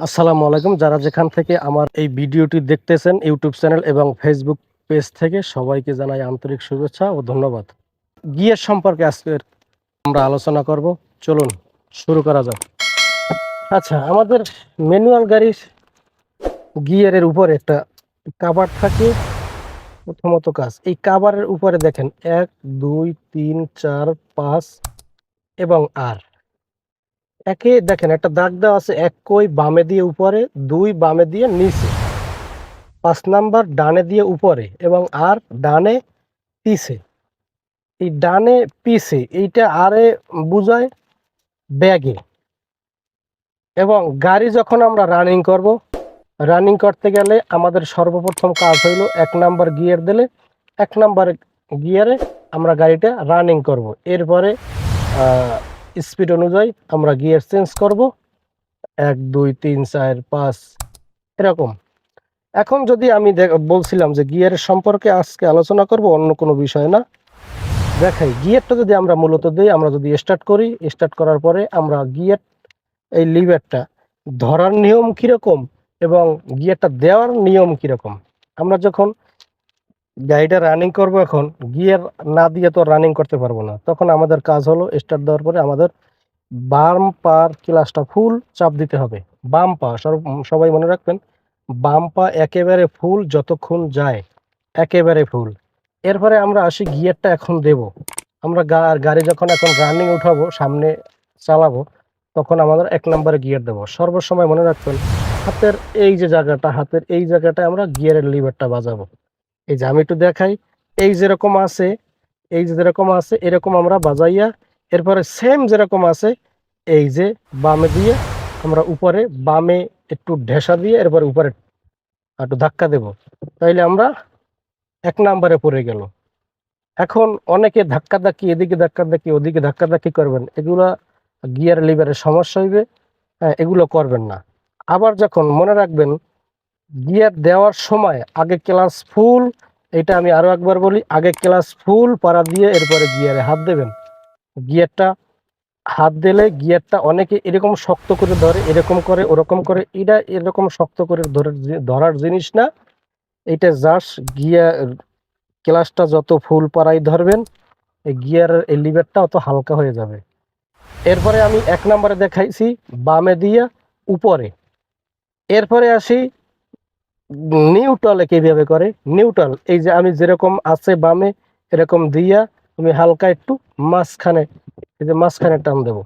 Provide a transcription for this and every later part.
আসসালামু আলাইকুম। যারা যেখান থেকে আমার এই ভিডিওটি দেখতেছেন, ইউটিউব চ্যানেল এবং ফেসবুক পেজ থেকে, সবাইকে জানাই আন্তরিক শুভেচ্ছা ও ধন্যবাদ। গিয়ার সম্পর্কে আজকের আমরা আলোচনা করব। চলুন, শুরু করা যাক। আচ্ছা আমাদের ম্যানুয়াল গাড়ির গিয়ারের উপরে একটা কাভার থাকে। প্রথমত কাজ, এই কাভারের উপরে দেখেন, এক, দুই, তিন, চার, পাঁচ এবং আর। একে, দেখেন, একটা দাগ দেওয়া আছে, এক কই বামে দিয়ে উপরে, দুই বামে দিয়ে নিচে। পাঁচ নাম্বার ডানে দিয়ে উপরে এবং আর ডানে পিছে। এই ডানে পিছে, এইটা আরে বুঝায় ব্যাগে। এবং গাড়ি যখন আমরা রানিং করব রানিং করতে গেলে আমাদের সর্বপ্রথম কাজ হইল এক নাম্বার গিয়ার দিলে, এক নাম্বার গিয়ারে আমরা গাড়িটা রানিং করব। এরপরে স্পিড অনুযায়ী আমরা গিয়ার চেঞ্জ করব। এক, দুই, তিন, চার, পাঁচ, এরকম। এখন যদি আমি বলছিলাম যে গিয়ারের সম্পর্কে আজকে আলোচনা করব, অন্য কোনো বিষয় না। দেখাই গিয়ারটা যদি আমরা মূলত দিই, আমরা যদি স্টার্ট করি স্টার্ট করার পরে আমরা গিয়ার এই লিভারটা ধরার নিয়ম কীরকম এবং গিয়ারটা দেওয়ার নিয়ম কীরকম? আমরা যখন গাড়িটা রানিং করব এখন গিয়ার না দিয়ে তো রানিং করতে পারব না। তখন আমাদের কাজ হলো স্টার্ট দেওয়ার পরে আমাদের বাম পার ক্লাসটা ফুল চাপ দিতে হবে। বাম পা সবাই মনে রাখবেন, বাম পা একেবারে ফুল যতক্ষণ যায়, একেবারে ফুল এরপরে আমরা আসি গিয়ারটা এখন দেব। আমরা গাড়ি যখন এখন রানিং উঠাবো, সামনে চালাবো, তখন আমাদের এক নম্বরে গিয়ার দেবো। সর্বসময় মনে রাখবেন, হাতের এই যে জায়গাটা, হাতের এই জায়গাটায় আমরা গিয়ারের লিভারটা বাজাবো। এই যে আমি একটু দেখাই, এই যেরকম আছে, এই যে যেরকম আছে, এরকম আমরা বাজাইয়া, এরপরে সেম যেরকম আছে, এই যে বামে দিয়ে আমরা উপরে, বামে একটু ঢেসা দিয়ে এরপরে উপরে একটু ধাক্কা দেব। তাইলে আমরা এক নাম্বারে পড়ে গেল। এখন অনেকে ধাক্কা ধাক্কি, এদিকে ধাক্কা ধাক্কি, ওদিকে ধাক্কা ধাক্কি করবেন, এগুলা গিয়ার লিভারের সমস্যা হইবে হ্যাঁ এগুলো করবেন না। আবার যখন মনে রাখবেন গিয়ার দেওয়ার সময় আগে ক্লাস ফুল, এটা আমি আরও একবার বলি, আগে ক্লাস ফুল, পাড়া দিয়ে এরপরে গিয়ারে হাত দেবেন। গিয়ারটা হাত দিলে গিয়ারটা অনেকে এরকম শক্ত করে ধরে, এরকম করে, ওরকম করে, এটা এরকম শক্ত করে ধরে, ধরার জিনিস না। এটা জাস্ট গিয়ার ক্লাসটা যত ফুল পাড়াই ধরবেন, এই গিয়ারের এই লিভারটা অত হালকা হয়ে যাবে। এরপরে আমি এক নম্বরে দেখাইছি, বামে দিয়ে উপরে। এরপরে আসি নিউট্রালে কীভাবে করে নিউট্রাল এই যে আমি যেরকম আছে বামে, এরকম দিয়া আমি হালকা একটু মাঝখানে, এই যে মাঝখানে টান দেবো।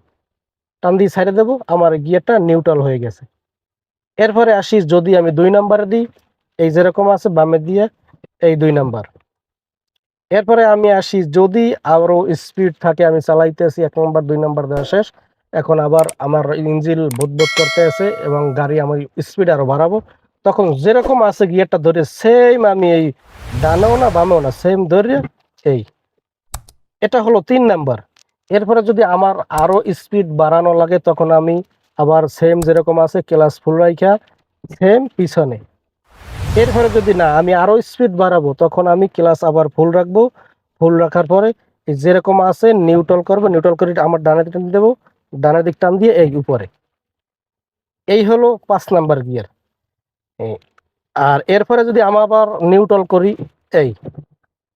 টান দিয়ে সাইডে দেবো, আমার গিয়ারটা নিউট্রাল হয়ে গেছে। এরপরে আসি যদি আমি দুই নাম্বারে দিই, এই যেরকম আছে বামে দিয়ে, এই দুই নাম্বার। এরপরে আমি আসি যদি আরও স্পিড থাকে, আমি চালাইতে চালাইতেছি, এক নম্বর, দুই নাম্বার দেওয়া শেষ। এখন আবার আমার ইঞ্জিল বুদবুদ করতে আছে এবং গাড়ি আমি স্পিড আরও বাড়াবো। তখন যেরকম আছে গিয়ারটা ধরে সেম আমি এই ডানেও না, বামেও না সেম ধরে এই। এটা হলো তিন নাম্বার। এরপরে যদি আমার আরও স্পিড বাড়ানো লাগে, তখন আমি আবার সেম যেরকম আছে ক্লাস ফুল রাইখা সেম পিছনে। এরপরে যদি না, আমি আরও স্পিড বাড়াবো, তখন আমি ক্লাস আবার ফুল রাখব। ফুল রাখার পরে যেরকম আছে নিউট্রাল করব নিউট্রাল করে আমার ডানে দিক টান দেবো ডানের দিক টান দিয়ে এই উপরে। এই হলো পাঁচ নাম্বার গিয়ার। আর এরপরে যদি আমি আবার নিউট্রাল করি, এই,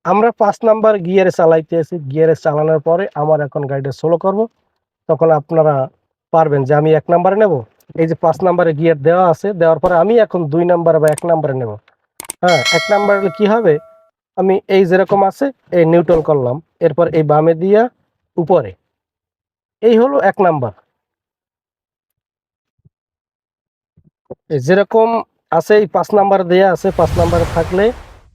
আমরা পাঁচ নাম্বার গিয়ারে চালাইতে আছি। গিয়ারে চালানোর পরে আমার এখন গাড়িটা সোলো করব। তখন আপনারা পারবেন যে আমি এক নাম্বারে নেব। এই যে পাঁচ নাম্বারে গিয়ার দেওয়া আছে, দেওয়ার পরে আমি এখন দুই নাম্বারে বা এক নাম্বারে নেব। হ্যাঁ এক নাম্বারে কি হবে? আমি এই যেরকম আছে, এই নিউট্রাল করলাম। এরপর এই বামে দিয়া উপরে। এই হলো এক নাম্বার যেরকম আছে, এই পাঁচ নাম্বার দেয়া আছে, পাঁচ নাম্বারে থাকলে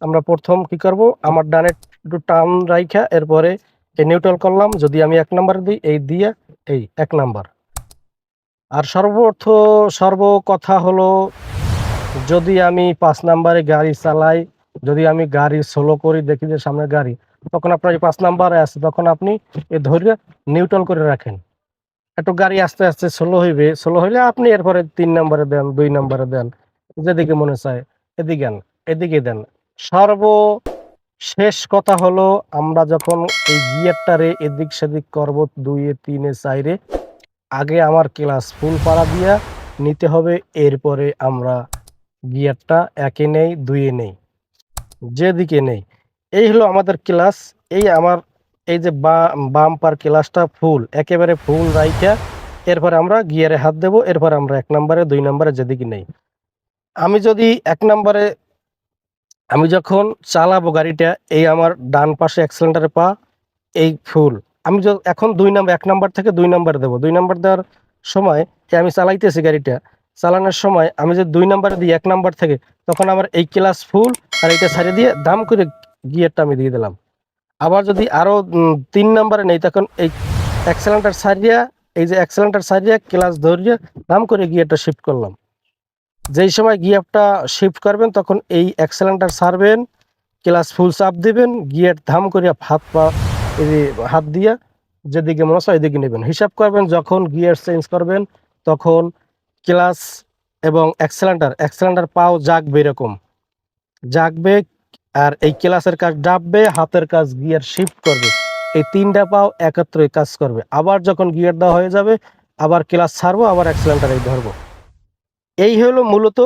আমরা প্রথম কি করব? আমার ডানে একটু টান রাইখা, এরপরে এই নিউট্রাল করলাম, যদি আমি এক নাম্বার দিই, এই দিয়া, এই এক নাম্বার। আর সর্বর্থ সর্ব কথা হলো, যদি আমি পাঁচ নাম্বারে গাড়ি চালাই, যদি আমি গাড়ি সোলো করি, দেখি যে সামনে গাড়ি, তখন আপনার এই পাঁচ নাম্বারে আছে, তখন আপনি এ ধৈর্য নিউট্রাল করে রাখেন। একটু গাড়ি আস্তে আস্তে সোলো হইবে সোলো হইলে আপনি এরপরে তিন নম্বরে দেন, দুই নম্বরে দেন। যেদিকে মনে চায়, এদিকে এদিকে দেন। সর্ব শেষ কথা হলো, আমরা যখন এই গিয়ারটারে এদিক সেদিক করব, দুইয়ে, তিনে, চাইরে, আগে আমার ক্লাস ফুল পাড়া দিয়া নিতে হবে, এরপরে আমরা গিয়ারটা একে নেই, দুইয়ে নেই, যেদিকে নেই। এই হলো আমাদের ক্লাস, এই আমার, এই যে বাম বাম্পার ক্লাসটা ফুল, একেবারে ফুল রাইখা, এরপরে আমরা গিয়ারে হাত দেব, এরপরে আমরা এক নম্বরে, দুই নম্বরে যেদিকে নেই। আমি যদি এক নম্বরে, আমি যখন চালাবো গাড়িটা, এই আমার ডান পাশে অ্যাক্সিলেন্টারে পা, এই ফুল। আমি এখন দুই নম্বর, এক নম্বর থেকে দুই নম্বর দেবো। দুই নম্বর দেওয়ার সময় এই আমি চালাইতেছি গাড়িটা। চালানোর সময় আমি যে দুই নম্বরে দিই এক নম্বর থেকে, তখন আমার এই ক্লাস ফুল আর এইটা ছাড়িয়ে দিয়ে দাম করে গিয়ারটা আমি দিয়ে দিলাম। আবার যদি আরও তিন নম্বরে নেই, তখন এই অ্যাক্সিলেন্টার সারিয়া এই যে অ্যাক্সিলেন্টার সারিয়া ক্লাস ধরিয়ে দাম করে গিয়ারটা শিফট করলাম। যেই সময় গিয়ারটা শিফট করবেন, তখন এই অ্যাক্সিলেন্টার সারবেন ক্লাস ফুল চাপ দেবেন গিয়ার ধাম করিয়া হাত পা হাত দিয়া যেদিকে মনে হয় ওইদিকে নেবেন। হিসাব করবেন, যখন গিয়ার চেঞ্জ করবেন, তখন ক্লাস এবং অ্যাক্সিলেন্টার অ্যাক্সিলেন্টার পাও জাগবে এরকম। জাগবে আর এই ক্লাসের কাজ ডাববে, হাতের কাজ গিয়ার শিফট করবে। এই তিনটা পাও একত্রে কাজ করবে। আবার যখন গিয়ার দেওয়া হয়ে যাবে, আবার ক্লাস ছাড়বো আবার অ্যাক্সিলেন্টার ধরবো। এই হলো মূলত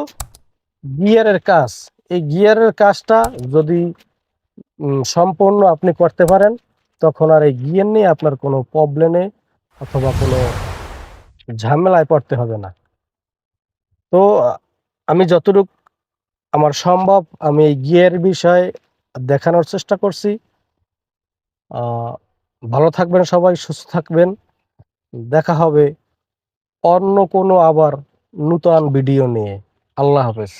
গিয়ারের কাজ। এই গিয়ারের কাজটা যদি সম্পূর্ণ আপনি করতে পারেন, তখন আর এই গিয়ার নিয়ে আপনার কোনো প্রবলেমে অথবা কোনো ঝামেলায় পড়তে হবে না। তো, আমি যতটুক, আমার সম্ভব আমি এই গিয়ার বিষয়ে দেখানোর চেষ্টা করছি। ভালো থাকবেন সবাই, সুস্থ থাকবেন। দেখা হবে অন্য কোনো আবার নূতন ভিডিও নিয়ে। আল্লাহ হাফেজ।